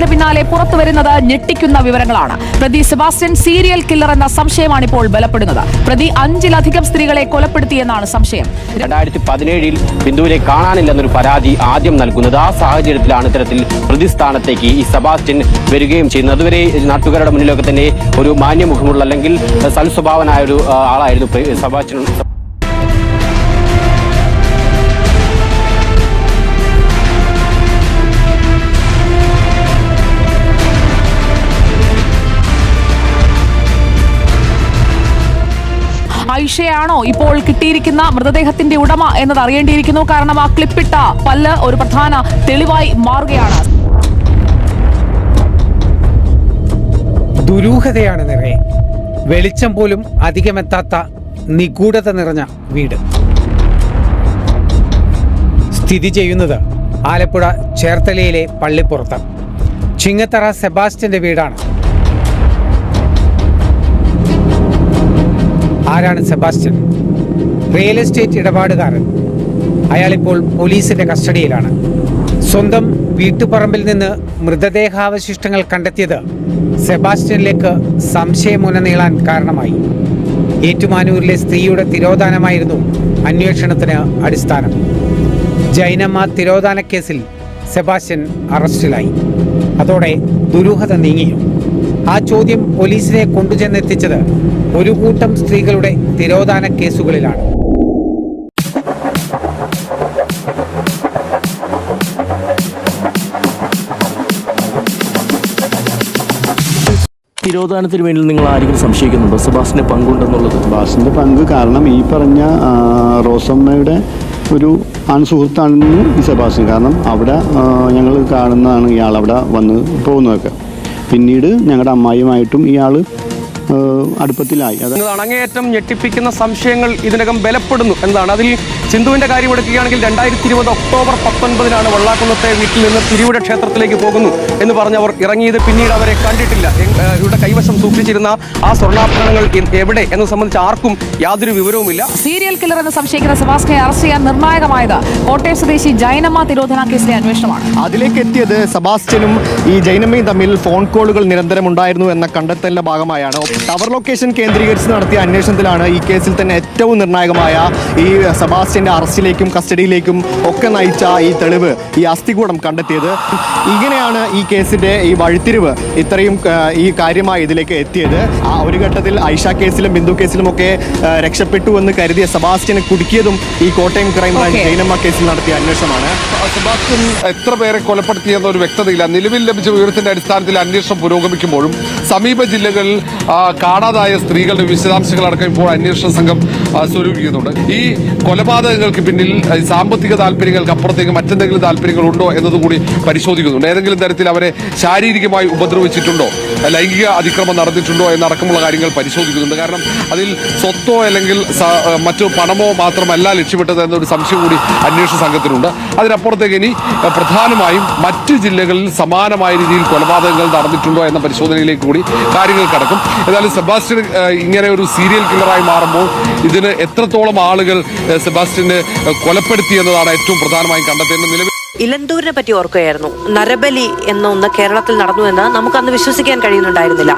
കേസിന് പിന്നാലെ പുറത്തുവരുന്നത് ഞെട്ടിക്കുന്ന വിവരങ്ങളാണ്. പ്രതി സെബാസ്റ്റ്യൻ സീരിയൽ കില്ലർ എന്ന സംശയമാണ് ഇപ്പോൾ ബലപ്പെടുന്നത്. പ്രതി അഞ്ചിലധികം സ്ത്രീകളെ കൊലപ്പെടുത്തിയെന്നാണ് സംശയം. രണ്ടായിരത്തി പതിനേഴിൽ ബിന്ദുവിനെ കാണാനില്ലെന്നൊരു പരാതി ആദ്യം നൽകുന്നത് ആ സാഹചര്യത്തിലാണ് ഇത്തരത്തിൽ പ്രതിസ്ഥാനത്തേക്ക് ഈ സെബാസ്റ്റ്യൻ വരികയും ചെയ്യുന്നത്. അതുവരെ നാട്ടുകാരുടെ മുന്നിലൊക്കെ തന്നെ ഒരു മാന്യമുഖമുള്ള അല്ലെങ്കിൽ സൽസ്വഭാവനായ ഒരു ആളായിരുന്നു സെബാസ്റ്റ്യൻ. ഐഷയാണോ ഇപ്പോൾ കിട്ടിയിരിക്കുന്ന മൃതദേഹത്തിന്റെ ഉടമ എന്നത് അറിയേണ്ടിയിരിക്കുന്നു. കാരണം ആ ക്ലിപ്പിട്ട പല്ല് ഒരു പ്രധാന തെളിവായി മാറുകയാണ്. ദുരൂഹതയാണ് നിറയെ വെളിച്ചം പോലും അധികമെത്താത്ത നിഗൂഢത നിറഞ്ഞ വീട്. സ്ഥിതി ചെയ്യുന്നത് ആലപ്പുഴ ചേർത്തലയിലെ പള്ളിപ്പുറത്ത്. ചിങ്ങത്തറ സെബാസ്റ്റ്യന്റെ വീടാണ്. ആരാണ് സെബാസ്റ്റ്യൻ? റിയൽ എസ്റ്റേറ്റ് ഇടപാടുകാരൻ. അയാളിപ്പോൾ പോലീസിന്റെ കസ്റ്റഡിയിലാണ്. സ്വന്തം വീട്ടുപറമ്പിൽ നിന്ന് മൃതദേഹാവശിഷ്ടങ്ങൾ കണ്ടെത്തിയത് സെബാസ്റ്റ്യനിലേക്ക് സംശയമുനനീളാൻ കാരണമായി. ഏറ്റുമാനൂരിലെ സ്ത്രീയുടെ തിരോധാനമായിരുന്നു അന്വേഷണത്തിന് അടിസ്ഥാനം. ജൈനമ്മ തിരോധാന കേസിൽ സെബാസ്റ്റ്യൻ അറസ്റ്റിലായി. അതോടെ ദുരൂഹത നീങ്ങിയോ? ആ ചോദ്യം പോലീസിനെ കൊണ്ടുചെന്നെത്തിച്ചത് ഒരു കൂട്ടം സ്ത്രീകളുടെ തിരോധാന കേസുകളിലാണ്. തിരോധാനത്തിന് വേണ്ടി നിങ്ങൾ ആരെങ്കിലും സംശയിക്കുന്നുണ്ടോ? സുഭാഷിന്റെ പങ്കുണ്ടെന്നുള്ളത്. സുഭാഷിന്റെ പങ്ക് കാരണം ഈ പറഞ്ഞ റോസമ്മയുടെ ഒരു ആൺസുഹൃത്താണെന്ന് ഈ സെബാസ്റ്റ്യൻ കാരണം അവിടെ ഞങ്ങൾ കാണുന്നതാണ് ഇയാൾ അവിടെ വന്ന് പോകുന്നതൊക്കെ. പിന്നീട് ഞങ്ങളുടെ അമ്മായിയുമായിട്ടും ഇയാൾ അടുപ്പത്തിലായി. അണങ്ങേറ്റം അങ്ങേയറ്റം ഞെട്ടിപ്പിക്കുന്ന സംശയങ്ങൾ ഇതിനകം ബലപ്പെടുന്നു എന്നതാണ് അതിൽ സിന്ധുവിന്റെ കാര്യം എടുക്കുകയാണെങ്കിൽ രണ്ടായിരത്തി ഇരുപത് ഒക്ടോബർ പത്തൊൻപതിനാണ് വള്ളാക്കുന്നത്തെ വീട്ടിൽ നിന്ന് തിരുവിട ക്ഷേത്രത്തിലേക്ക് പോകുന്നു എന്ന് പറഞ്ഞവർ അവർ ഇറങ്ങിയത് പിന്നീട് അവരെ കണ്ടിട്ടില്ല. ഇവരുടെ കൈവശം സൂക്ഷിച്ചിരുന്ന ആ സ്വർണാഭരണങ്ങൾ എവിടെ എന്ന് സംബന്ധിച്ച് ആർക്കും യാതൊരു വിവരവുമില്ല. സീരിയൽ കില്ലർ എന്ന് സംശയിക്കുന്ന സെബാസ്റ്റ്യനെ അറസ്റ്റ് ചെയ്യാൻ നിർണായകമായത് കോട്ടയം സ്വദേശി ജൈനമ്മ തിരോധന കേസിലെ അന്വേഷണമാണ്. അതിലേക്ക് എത്തിയത് സെബാസ്റ്റ്യനും ഈ ജൈനമ്മയും തമ്മിൽ ഫോൺ കോളുകൾ നിരന്തരം ഉണ്ടായിരുന്നു എന്ന കണ്ടെത്തലിന്റെ ഭാഗമായാണ്. ടവർ ലൊക്കേഷൻ കേന്ദ്രീകരിച്ച് നടത്തിയ അന്വേഷണത്തിലാണ് ഈ കേസിൽ തന്നെ ഏറ്റവും നിർണായകമായ ഈ സെബാസ്റ്റ്യന്റെ അറസ്റ്റിലേക്കും കസ്റ്റഡിയിലേക്കും ഒക്കെ നയിച്ച ഈ തെളിവ് ഈ അസ്ഥികൂടം കണ്ടെത്തിയത്. ഇങ്ങനെയാണ് ഈ കേസിന്റെ ഈ വഴിത്തിരിവ് ഇത്രയും ഈ കാര്യമായി ഇതിലേക്ക് എത്തിയത്. ആ ഒരു ഘട്ടത്തിൽ ഐഷ കേസിലും ബിന്ദു കേസിലും ഒക്കെ രക്ഷപ്പെട്ടു എന്ന് കരുതിയ സെബാസ്റ്റ്യനെ കുടുക്കിയതും ഈ കോട്ടയം ക്രൈംബ്രാഞ്ച്. ജൈനമ്മ കേസിൽ നടത്തിയ അന്വേഷണമാണ്. സെബാസ്റ്റ്യൻ എത്ര പേരെ കൊലപ്പെടുത്തിയെന്ന ഒരു വ്യക്തതയില്ല. നിലവിൽ ലഭിച്ച വിവരത്തിന്റെ അടിസ്ഥാനത്തിൽ അന്വേഷണം പുരോഗമിക്കുമ്പോഴും സമീപ ജില്ലകളിൽ കാണാതായ സ്ത്രീകളുടെ വിശദാംശങ്ങളടക്കം ഇപ്പോൾ അന്വേഷണ സംഘം സ്വരൂപിക്കുന്നുണ്ട്. ഈ കൊലപാതകങ്ങൾക്ക് പിന്നിൽ സാമ്പത്തിക താല്പര്യങ്ങൾക്ക് അപ്പുറത്തേക്ക് മറ്റെന്തെങ്കിലും താല്പര്യങ്ങൾ ഉണ്ടോ എന്നതുകൂടി പരിശോധിക്കുന്നുണ്ട്. ഏതെങ്കിലും തരത്തിൽ അവരെ ശാരീരികമായി ഉപദ്രവിച്ചിട്ടുണ്ടോ? ലൈംഗിക അതിക്രമം നടന്നിട്ടുണ്ടോ എന്നടക്കമുള്ള കാര്യങ്ങൾ പരിശോധിക്കുന്നുണ്ട്. കാരണം അതിൽ സ്വത്തോ അല്ലെങ്കിൽ മറ്റു പണമോ മാത്രമല്ല ലക്ഷ്യമിട്ടത് എന്നൊരു സംശയം കൂടി അന്വേഷണ സംഘത്തിനുണ്ട്. അതിനപ്പുറത്തേക്ക് ഇനി പ്രധാനമായും മറ്റ് ജില്ലകളിൽ സമാനമായ രീതിയിൽ കൊലപാതകങ്ങൾ നടന്നിട്ടുണ്ടോ എന്ന പരിശോധനയിലേക്ക് കൂടി കാര്യങ്ങൾ കടക്കും. ഏതായാലും സെബാസ്റ്റ്യൻ ഇങ്ങനെ ഒരു സീരിയൽ കില്ലറായി മാറുമ്പോൾ ഇതിന് എത്രത്തോളം ആളുകൾ സെബാസ്റ്റ്യനെ കൊലപ്പെടുത്തി എന്നതാണ് ഏറ്റവും പ്രധാനമായും കണ്ടെത്തേണ്ടത്. നിലവിൽ ഇലന്തൂരിനെ പറ്റി ഓർക്കുകയായിരുന്നു. നരബലി എന്ന ഒന്ന് കേരളത്തിൽ നടന്നു എന്ന് നമുക്കന്ന് വിശ്വസിക്കാൻ കഴിയുന്നുണ്ടായിരുന്നില്ല.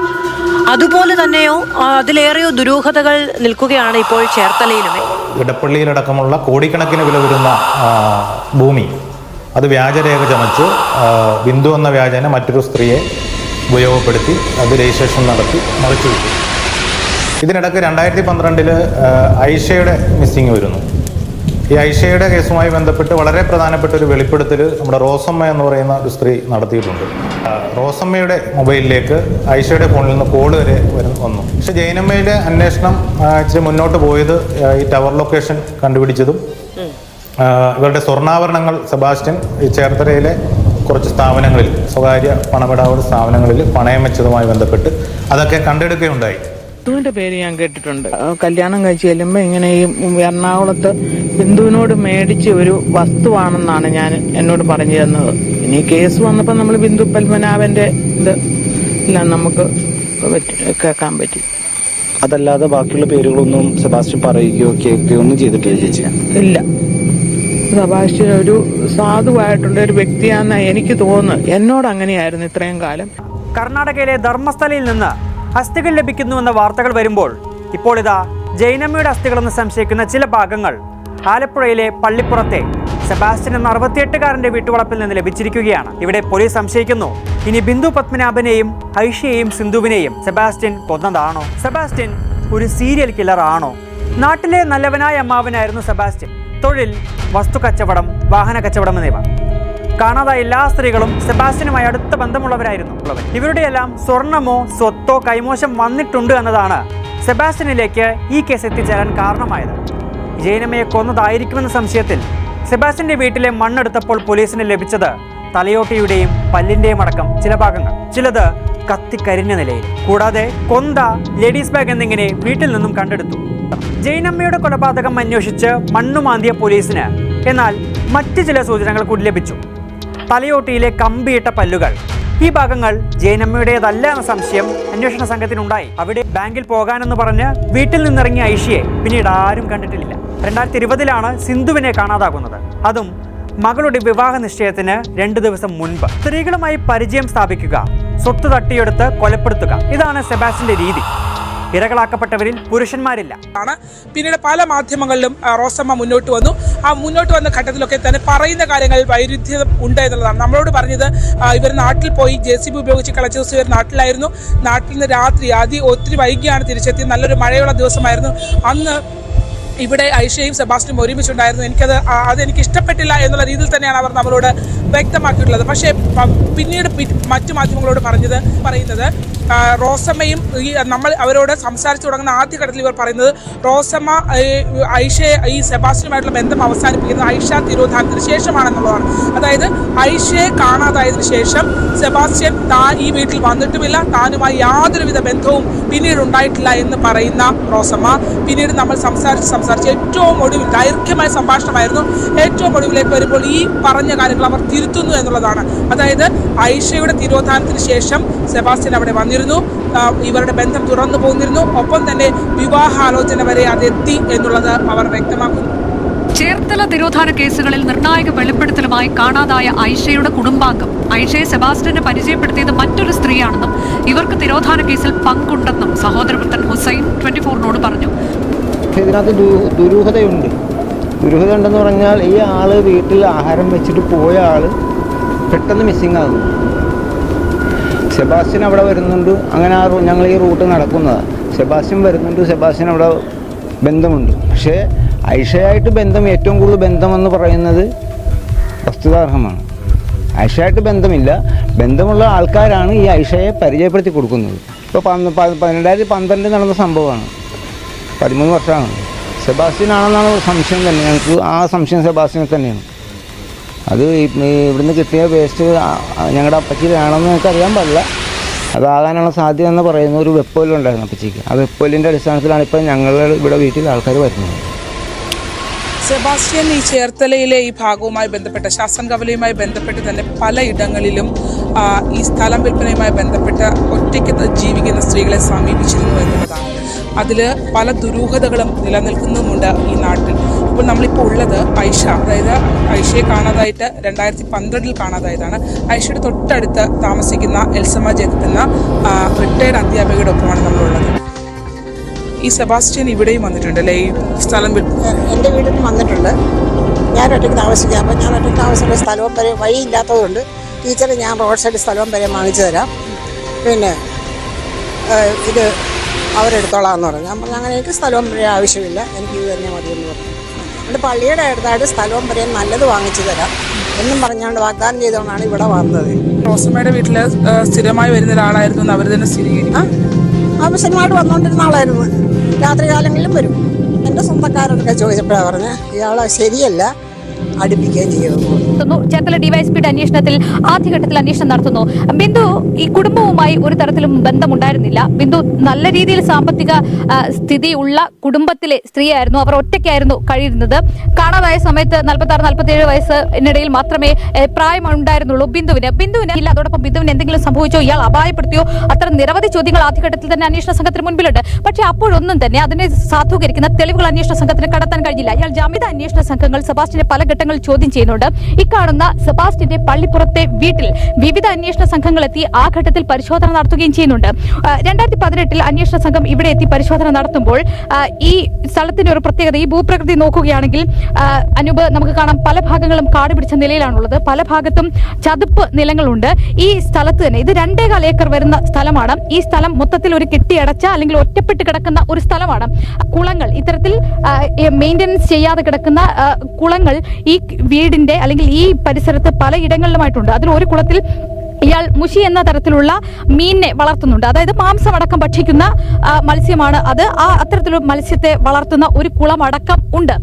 അതുപോലെ തന്നെയോ അതിലേറെയോ ദുരൂഹതകൾ നിൽക്കുകയാണ് ഇപ്പോൾ ചേർത്തലയിലും ഇടപ്പള്ളിയിലടക്കമുള്ള കോടിക്കണക്കിന് വില വരുന്ന ഭൂമി. അത് വ്യാജരേഖ ചമച്ച്. ബിന്ദു എന്ന വ്യാജനെ മറ്റൊരു സ്ത്രീയെ ഉപയോഗപ്പെടുത്തി അത് രജിസ്ട്രേഷൻ നടത്തി മറിച്ചു വിട്ടു. ഇതിനിടയ്ക്ക് രണ്ടായിരത്തി പന്ത്രണ്ടിൽ ഐഷയുടെ മിസ്സിങ് വരുന്നു. ഈ ഐഷയുടെ കേസുമായി ബന്ധപ്പെട്ട് വളരെ പ്രധാനപ്പെട്ട ഒരു വെളിപ്പെടുത്തൽ നമ്മുടെ റോസമ്മ എന്ന് പറയുന്ന ഒരു സ്ത്രീ നടത്തിയിട്ടുണ്ട്. റോസമ്മയുടെ മൊബൈലിലേക്ക് ഐഷയുടെ ഫോണിൽ നിന്ന് കോൾ വരെ വന്നു. പക്ഷെ ജൈനമ്മയുടെ അന്വേഷണം ഇച്ചിരി മുന്നോട്ട് പോയത് ഈ ടവർ ലൊക്കേഷൻ കണ്ടുപിടിച്ചതും ഇവരുടെ സ്വർണാഭരണങ്ങൾ സെബാസ്റ്റ്യൻ ഈ ചേർത്തലയിലെ കുറച്ച് സ്ഥാപനങ്ങളിൽ സ്വകാര്യ പണമിടപാട് സ്ഥാപനങ്ങളിൽ പണയം വെച്ചതുമായി ബന്ധപ്പെട്ട് അതൊക്കെ കണ്ടെടുക്കുകയുണ്ടായി. ബിന്ദുവിന്റെ പേര് ഞാൻ കേട്ടിട്ടുണ്ട്. കല്യാണം കഴിച്ച് ചെല്ലുമ്പോൾ ഇങ്ങനെ ഈ എറണാകുളത്ത് ബിന്ദുവിനോട് മേടിച്ച ഒരു വസ്തുവാണെന്നാണ് ഞാൻ എന്നോട് പറഞ്ഞു തന്നത് ഇനി കേസ് വന്നപ്പോൾ നമ്മൾ ബിന്ദു പത്മനാഭന്റെ ഇത് എല്ലാം നമുക്ക് കേൾക്കാൻ പറ്റി. അതല്ലാതെ ബാക്കിയുള്ള പേരുകളൊന്നും സെബാസ്റ്റ്യൻ പറയുകയോ കേൾക്കുകയോ ഒന്നും ചെയ്തിട്ടില്ല ചേച്ചി. ഇല്ല. സെബാസ്റ്റ്യൻ ഒരു സാധുവായിട്ടുള്ള ഒരു വ്യക്തിയാണെന്ന് എനിക്ക് തോന്നുന്നു എന്നോട് അങ്ങനെയായിരുന്നു ഇത്രയും കാലം. കർണാടകയിലെ ധർമ്മസ്ഥലയിൽ നിന്ന് അസ്ഥികൾ ലഭിക്കുന്നുവെന്ന വാർത്തകൾ വരുമ്പോൾ ഇപ്പോൾ ഇതാ ജൈനമ്മയുടെ അസ്ഥികളെന്ന് സംശയിക്കുന്ന ചില ഭാഗങ്ങൾ. ആലപ്പുഴയിലെ പള്ളിപ്പുറത്തെ സെബാസ്റ്റ്യൻ എന്ന അറുപത്തിയെട്ടുകാരന്റെ വീട്ടുവളപ്പിൽ നിന്ന് ലഭിച്ചിരിക്കുകയാണ്. ഇവിടെ പോലീസ് സംശയിക്കുന്നു. ഇനി ബിന്ദു പത്മനാഭനെയും ഐഷയെയും സിന്ധുവിനെയും സെബാസ്റ്റ്യൻ കൊന്നതാണോ? സെബാസ്റ്റ്യൻ ഒരു സീരിയൽ കില്ലർ ആണോ? നാട്ടിലെ നല്ലവനായ അമ്മാവനായിരുന്നു സെബാസ്റ്റ്യൻ. തൊഴിൽ വസ്തു കച്ചവടം വാഹന കച്ചവടം എന്നിവ. കാണാതായ എല്ലാ സ്ത്രീകളും സെബാസ്റ്റ്യനുമായി അടുത്ത ബന്ധമുള്ളവരായിരുന്നു. ഇവരുടെയെല്ലാം സ്വർണമോ സ്വത്തോ കൈമോശം വന്നിട്ടുണ്ട് എന്നതാണ് സെബാസ്റ്റ്യനിലേക്ക് ഈ കേസ് എത്തിച്ചേരാൻ കാരണമായത്. ജയനമ്മയെ കൊന്നതായിരിക്കുമെന്ന സംശയത്തിൽ സെബാസ്റ്റ്യന്റെ വീട്ടിലെ മണ്ണെടുത്തപ്പോൾ പോലീസിന് ലഭിച്ചത് തലയോട്ടിയുടെയും പല്ലിന്റെയും അടക്കം ചില ഭാഗങ്ങൾ. ചിലത് കത്തിക്കരിഞ്ഞ നിലയിൽ. കൂടാതെ കൊന്ത ലേഡീസ് ബാഗ് എന്നിങ്ങനെ വീട്ടിൽ നിന്നും കണ്ടെടുത്തു. ജൈനമ്മയുടെ കൊലപാതകം അന്വേഷിച്ച് മണ്ണുമാന്തിയ പോലീസിന് എന്നാൽ മറ്റ് ചില സൂചനകൾ കൂടി ലഭിച്ചു. തലയോട്ടിയിലെ കമ്പിയിട്ട പല്ലുകൾ. ഈ ഭാഗങ്ങൾ ജയനമ്മയുടേതല്ല എന്ന സംശയം അന്വേഷണ സംഘത്തിനുണ്ടായി. അവിടെ ബാങ്കിൽ പോകാനെന്ന് പറഞ്ഞ് വീട്ടിൽ നിന്നിറങ്ങിയ ഐഷിയെ പിന്നീട് ആരും കണ്ടിട്ടില്ല. രണ്ടായിരത്തി ഇരുപതിലാണ് സിന്ധുവിനെ കാണാതാകുന്നത്. അതും മകളുടെ വിവാഹ നിശ്ചയത്തിന് രണ്ടു ദിവസം മുൻപ്. സ്ത്രീകളുമായി പരിചയം സ്ഥാപിക്കുക സ്വത്ത് തട്ടിയെടുത്ത് കൊലപ്പെടുത്തുക ഇതാണ് സെബാസ്റ്റിന്റെ രീതി. ഇരകളാക്കപ്പെട്ടവരിൽ പുരുഷന്മാരില്ല. ആണ്. പിന്നീട് പല മാധ്യമങ്ങളിലും റോസമ്മ മുന്നോട്ട് വന്നു. ആ മുന്നോട്ട് വന്ന ഘട്ടത്തിലൊക്കെ തന്നെ പറയുന്ന കാര്യങ്ങളിൽ വൈരുദ്ധ്യം ഉണ്ട് എന്നുള്ളതാണ്. നമ്മളോട് പറഞ്ഞത് ഇവർ നാട്ടിൽ പോയി ജെ സി ബി ഉപയോഗിച്ച് കളച്ച ദിവസം ഇവർ നാട്ടിലായിരുന്നു. നാട്ടിൽ നിന്ന് രാത്രി ആദ്യം ഒത്തിരി വൈകിയാണ് തിരിച്ചെത്തി നല്ലൊരു മഴയുള്ള ദിവസമായിരുന്നു. അന്ന് ഇവിടെ ഐഷയും സെബാസ്റ്റും ഒരുമിച്ചുണ്ടായിരുന്നു. എനിക്കത് അതെനിക്ക് ഇഷ്ടപ്പെട്ടില്ല എന്നുള്ള രീതിയിൽ തന്നെയാണ് അവർ നമ്മളോട് വ്യക്തമാക്കിയിട്ടുള്ളത്. പക്ഷേ പിന്നീട് മറ്റു മാധ്യമങ്ങളോട് പറഞ്ഞത് പറയുന്നത് റോസമ്മയും ഈ നമ്മൾ അവരോട് സംസാരിച്ചു തുടങ്ങുന്ന ആദ്യ ഘട്ടത്തിൽ ഇവർ പറയുന്നത് റോസമ്മ ഐഷയെ ഈ സെബാസ്റ്റിനുമായിട്ടുള്ള ബന്ധം അവസാനിപ്പിക്കുന്നത് ഐഷ തിരോധാനത്തിന് ശേഷമാണെന്നുള്ളതാണ്. അതായത് ഐഷയെ കാണാതായതിന് ശേഷം സെബാസ്റ്റ്യൻ താൻ ഈ വീട്ടിൽ വന്നിട്ടുമില്ല. താനുമായി യാതൊരുവിധ ബന്ധവും പിന്നീട് ഉണ്ടായിട്ടില്ല എന്ന് പറയുന്ന റോസമ്മ. പിന്നീട് നമ്മൾ സംസാരിച്ച് സംസാരിച്ച് ഏറ്റവും ഒടുവിൽ ദൈർഘ്യമായ സംഭാഷണമായിരുന്നു. ഏറ്റവും ഒടുവിലേക്ക് വരുമ്പോൾ ഈ പറഞ്ഞ കാര്യങ്ങൾ അവർ തിരുത്തുന്നു എന്നുള്ളതാണ്. അതായത് ഐഷയുടെ തിരോധാനത്തിന് ശേഷം സെബാസ്റ്റ്യൻ അവിടെ വന്നിരുന്നു. ഇവരുടെ ബന്ധം തുറന്നു പോകുന്നിരുന്നു ഒപ്പം തന്നെ വിവാഹാലോചന വരെ അതെത്തി എന്നുള്ളത് അവർ വ്യക്തമാക്കുന്നു. ചേർത്തല തിരോധാന കേസുകളിൽ നിർണായക വെളിപ്പെടുത്തലുമായി കാണാതായ ഐഷയുടെ കുടുംബാംഗം. ഐഷയെ സെബാസ്റ്റിനെ പരിചയപ്പെടുത്തിയത് മറ്റൊരു സ്ത്രീയാണെന്നും ഇവർക്ക് തിരോധാന കേസിൽ പങ്കുണ്ടെന്നും സഹോദരപുത്രൻ ഹുസൈൻ ട്വന്റി ഫോറിനോട് പറഞ്ഞു. ഇതിനകത്ത് ദു- ദുരൂഹതയുണ്ട്. ദുരൂഹത ഉണ്ടെന്ന് പറഞ്ഞാൽ ഈ ആൾ വീട്ടിൽ ആഹാരം വെച്ചിട്ട് പോയ ആൾ പെട്ടെന്ന് മിസ്സിങ് ആകുന്നു. സെബാസ്റ്റ്യൻ അവിടെ വരുന്നുണ്ട്. അങ്ങനെ ആ ഞങ്ങൾ ഈ റൂട്ട് നടക്കുന്നതാണ് സെബാസ്റ്റ്യൻ വരുന്നുണ്ട്. സെബാസ്റ്റ്യൻ അവിടെ ബന്ധമുണ്ട്. പക്ഷേ ഐഷയായിട്ട് ബന്ധം ഏറ്റവും കൂടുതൽ ബന്ധമെന്ന് പറയുന്നത് വസ്തുതാർഹമാണ്. ഐഷയായിട്ട് ബന്ധമില്ല. ബന്ധമുള്ള ആൾക്കാരാണ് ഈ ഐഷയെ പരിചയപ്പെടുത്തി കൊടുക്കുന്നത്. ഇപ്പോൾ പന്ത്രണ്ടായിരത്തി പന്ത്രണ്ടിൽ നടന്ന സംഭവമാണ്. പതിമൂന്ന് വർഷമാണ്. സെബാസ്റ്റ്യൻ ആണെന്നാണ് സംശയം തന്നെ. ഞങ്ങൾക്ക് ആ സംശയം സെബാസ്റ്റ്യനെ തന്നെയാണ്. അത് ഇവിടുന്ന് കിട്ടിയ വേസ്റ്റ് ഞങ്ങളുടെ അപ്പച്ചിയിലാണെന്ന് ഞങ്ങൾക്ക് അറിയാൻ പാടില്ല. അതാകാനുള്ള സാധ്യത എന്ന് പറയുന്ന ഒരു വെപ്പോലുണ്ടായിരുന്നു അപ്പച്ചിക്ക്. ആ വെപ്പോലിന്റെ അടിസ്ഥാനത്തിലാണ് ഇപ്പം ഞങ്ങൾ ഇവിടെ വീട്ടിൽ ആൾക്കാർ വരുന്നത്. സെബാസ്റ്റ്യൻ ഈ ചേർത്തലയിലെ ഈ ഭാഗവുമായി ബന്ധപ്പെട്ട ശാസൻ കവലയുമായി ബന്ധപ്പെട്ട് തന്നെ പലയിടങ്ങളിലും ഈ സ്ഥലം വിൽപ്പനയുമായി ബന്ധപ്പെട്ട് ഒറ്റയ്ക്ക് ജീവിക്കുന്ന സ്ത്രീകളെ സമീപിച്ചിരുന്നു എന്നുള്ളതാണ് അതിൽ പല ദുരൂഹതകളും നിലനിൽക്കുന്നുമുണ്ട് ഈ നാട്ടിൽ. ഇപ്പോൾ നമ്മളിപ്പോൾ ഉള്ളത് ഐഷ അതായത് ഐഷയെ കാണാതായിട്ട് രണ്ടായിരത്തി പന്ത്രണ്ടിൽ കാണാതായതാണ്. ഐഷയുടെ തൊട്ടടുത്ത് താമസിക്കുന്ന എൽസമ്മ ജേക്കബ് എന്ന റിട്ടയർഡ് അധ്യാപികയുടെ ഒപ്പമാണ് നമ്മളുള്ളത്. ഈ സെബാസ്റ്റ്യൻ ഇവിടെയും വന്നിട്ടുണ്ട് അല്ലേ? ഈ സ്ഥലം എന്റെ വീട്ടിൽ വന്നിട്ടുണ്ട്. ഞാൻ ഒറ്റയ്ക്ക് താമസിക്കാം. അപ്പോൾ ഞാൻ ഒറ്റയ്ക്ക് താമസിക്കുന്ന സ്ഥലവും വരെ വഴിയില്ലാത്തതുകൊണ്ട് ടീച്ചറെ ഞാൻ റോഡ് സൈഡ് സ്ഥലവും വരെ വാങ്ങിച്ചു തരാം. പിന്നെ ഇത് അവരെടുത്തോളാം എന്ന് പറഞ്ഞു. ഞാൻ പറഞ്ഞു അങ്ങനെ എനിക്ക് സ്ഥലവും വരെ ആവശ്യമില്ല. എനിക്ക് ഇത് തന്നെ മതിയെന്ന് പറഞ്ഞു. എന്റെ പള്ളിയുടെ അടുത്തായിട്ട് സ്ഥലവും വരെ നല്ലത് വാങ്ങിച്ചു തരാം എന്നും പറഞ്ഞുകൊണ്ട് വാഗ്ദാനം ചെയ്തുകൊണ്ടാണ് ഇവിടെ വന്നത്. റോസമ്മയുടെ വീട്ടിൽ സ്ഥിരമായി വരുന്ന ഒരാളായിരുന്നു അവർ തന്നെ സ്ഥിരീകരിക്കും. ആ ആവശ്യമായിട്ട് വന്നുകൊണ്ടിരുന്ന ആളായിരുന്നു. രാത്രി കാലങ്ങളിലും വരും. എന്റെ സ്വന്തക്കാരൊക്കെ ചോദിച്ചപ്പോഴാണ് പറഞ്ഞത് ഇയാൾ ശരിയല്ല അടുപ്പിക്കുകയും ചെയ്തു നടത്തുന്നു. ചേർത്തല ഡിവൈഎസ്പിയുടെ അന്വേഷണത്തിൽ ആദ്യഘട്ടത്തിൽ അന്വേഷണം നടത്തുന്നു. ബിന്ദു ഈ കുടുംബവുമായി ഒരു തരത്തിലും ബന്ധമുണ്ടായിരുന്നില്ല. ബിന്ദു നല്ല രീതിയിൽ സാമ്പത്തിക സ്ഥിതി ഉള്ള കുടുംബത്തിലെ സ്ത്രീയായിരുന്നു. അവർ ഒറ്റയ്ക്കായിരുന്നു കഴിയുന്നത്. കാണാതായ സമയത്ത് നാൽപ്പത്തി ആറ് നാൽപ്പത്തി ഏഴ് വയസ്സിനിടയിൽ മാത്രമേ പ്രായമുണ്ടായിരുന്നുള്ളൂ ബിന്ദുവിന്. ബിന്ദുവിന് ഇല്ല. അതോടൊപ്പം ബിന്ദുവിന് എന്തെങ്കിലും സംഭവിച്ചോ ഇയാൾ അപായപ്പെടുത്തിയോ അത്ര നിരവധി ചോദ്യങ്ങൾ ആദ്യഘട്ടത്തിൽ തന്നെ അന്വേഷണ സംഘത്തിന് മുൻപിലുണ്ട്. പക്ഷേ അപ്പോഴൊന്നും തന്നെ അതിനെ സാധൂകരിക്കുന്ന തെളിവുകൾ അന്വേഷണ സംഘത്തിന് കടത്താൻ കഴിഞ്ഞില്ല. ഇയാൾ ജാമ്യത അന്വേഷണ സംഘങ്ങൾ സെബാസ്റ്റിനെ പല ഘട്ടങ്ങളിൽ ചോദ്യം ചെയ്യുന്നുണ്ട്. ഇക്കാണുന്ന സെബാസ്റ്റിന്റെ പള്ളിപ്പുറത്തെ വീട്ടിൽ വിവിധ അന്വേഷണ സംഘങ്ങൾ എത്തി ആ ഘട്ടത്തിൽ പരിശോധന നടത്തുകയും ചെയ്യുന്നുണ്ട്. രണ്ടായിരത്തി പതിനെട്ടിൽ അന്വേഷണ സംഘം ഇവിടെ എത്തി പരിശോധന നടത്തുമ്പോൾ ഈ സ്ഥലത്തിന്റെ ഒരു പ്രത്യേകത ഈ ഭൂപ്രകൃതി നോക്കുകയാണെങ്കിൽ അനൂപ് നമുക്ക് കാണാം പല ഭാഗങ്ങളും കാട് പിടിച്ച നിലയിലാണുള്ളത്. പല ഭാഗത്തും ചതുപ്പ് നിലങ്ങളുണ്ട്. ഈ സ്ഥലത്ത് തന്നെ ഇത് രണ്ടേകാൽ ഏക്കർ വരുന്ന സ്ഥലമാണ്. ഈ സ്ഥലം മൊത്തത്തിൽ ഒരു കെട്ടിയടച്ച അല്ലെങ്കിൽ ഒറ്റപ്പെട്ട് കിടക്കുന്ന ഒരു സ്ഥലമാണ്. കുളങ്ങൾ ഇത്തരത്തിൽ മെയിന്റനൻസ് ചെയ്യാതെ കിടക്കുന്ന കുളങ്ങൾ ഈ വീടിന്റെ അല്ലെങ്കിൽ ഈ പരിസരത്ത് പലയിടങ്ങളിലുമായിട്ടുണ്ട് അതിൽ ഒരു കുളത്തിൽ ഇയാൾ മുഷി എന്ന തരത്തിലുള്ള മീനിനെ വളർത്തുന്നുണ്ട്. അതായത് മാംസമടക്കം ഭക്ഷിക്കുന്ന മത്സ്യമാണ് അത്. ആ അത്തരത്തിലുള്ള മത്സ്യത്തെ വളർത്തുന്ന ഒരു കുളമടക്കം ഉണ്ട്.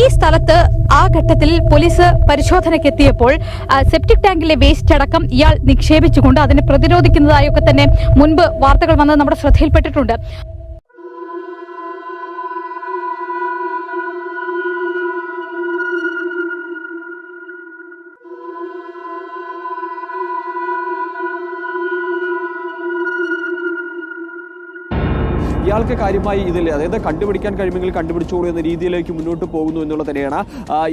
ഈ സ്ഥലത്ത് ആ ഘട്ടത്തിൽ പോലീസ് പരിശോധനയ്ക്ക് എത്തിയപ്പോൾ സെപ്റ്റിക് ടാങ്കിലെ വേസ്റ്റ് അടക്കം ഇയാൾ നിക്ഷേപിച്ചുകൊണ്ട് അതിനെ പ്രതിരോധിക്കുന്നതായൊക്കെ തന്നെ മുൻപ് വാർത്തകൾ വന്നത് നമ്മുടെ ശ്രദ്ധയിൽപ്പെട്ടിട്ടുണ്ട്. ഇയാൾക്ക് കാര്യമായി ഇതിൽ അതായത് കണ്ടുപിടിക്കാൻ കഴിയുമെങ്കിൽ കണ്ടുപിടിച്ചോളൂ എന്ന രീതിയിലേക്ക് മുന്നോട്ട് പോകുന്നു എന്നുള്ളത് തന്നെയാണ്.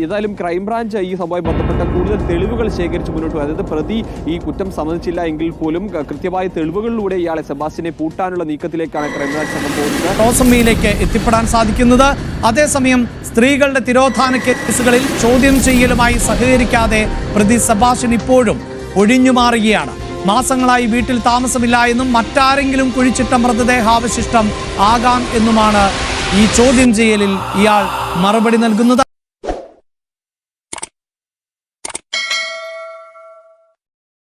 ഏതായാലും ക്രൈംബ്രാഞ്ച് ഈ സംഭവം ബന്ധപ്പെട്ട കൂടുതൽ തെളിവുകൾ ശേഖരിച്ച് മുന്നോട്ട് പോകും. അതായത് പ്രതി ഈ കുറ്റം സമ്മതിച്ചില്ല എങ്കിൽ പോലും കൃത്യമായ തെളിവുകളിലൂടെ ഇയാളെ സെബാസ്റ്റിനെ പൂട്ടാനുള്ള നീക്കത്തിലേക്കാണ് ക്രൈംബ്രാഞ്ച് സംഘം പോകുന്നത്. റോസമ്മയിലേക്ക് എത്തിപ്പെടാൻ സാധിക്കുന്നത്. അതേസമയം സ്ത്രീകളുടെ തിരോധാന കേസുകളിൽ ചോദ്യം ചെയ്യലുമായി സഹകരിക്കാതെ പ്രതി സെബാസ്റ്റിൻ ഇപ്പോഴും ഒഴിഞ്ഞു മാറുകയാണ് മാസങ്ങളായി വീട്ടിൽ താമസമില്ല എന്നും മറ്റാരെങ്കിലും കുഴിച്ചിട്ട മൃതദേഹാവശിഷ്ടം ആകാം എന്നുമാണ് ഈ ചോദ്യം ചെയ്യലിൽ ഇയാൾ മറുപടി നൽകുന്നത്.